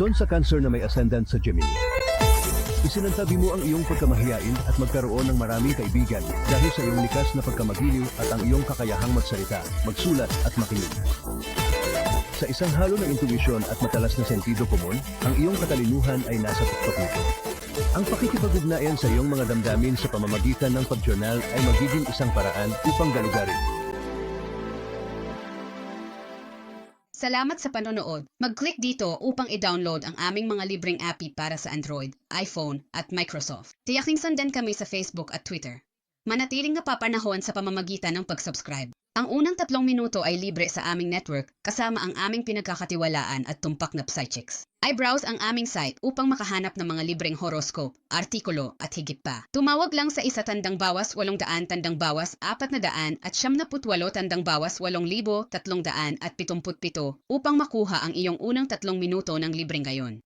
Rason sa cancer na may ascendant sa Gemini. Isinantabi mo ang iyong pagkamahiyain at magkaroon ng maraming kaibigan dahil sa iyong likas na pagkamagiliw at ang iyong kakayahang magsalita, magsulat at makinig. Sa isang halo ng intuisyon at matalas na sentido komon, ang iyong katalinuhan ay nasa tuktok nito. Ang pakikipag-ugnayan sa iyong mga damdamin sa pamamagitan ng pagjournal ay magiging isang paraan upang galugarin. Salamat sa panonood. Mag-click dito upang i-download ang aming mga libreng API para sa Android, iPhone at Microsoft. Tiyaking sundan kami sa Facebook at Twitter. Manatiling napapanahon sa pamamagitan ng pag-subscribe. Ang unang tatlong minuto ay libre sa aming network kasama ang aming pinagkakatiwalaan at tumpak na psychics. I-browse ang aming site upang makahanap ng mga libreng horoscope, artikulo at higit pa. Tumawag lang sa isa tandang bawas walong daan tandang bawas apat na daan at siyam na putwalo tandang bawas walong libo tatlong daan at pitumput pito upang makuha ang iyong unang tatlong minuto ng libreng gayon.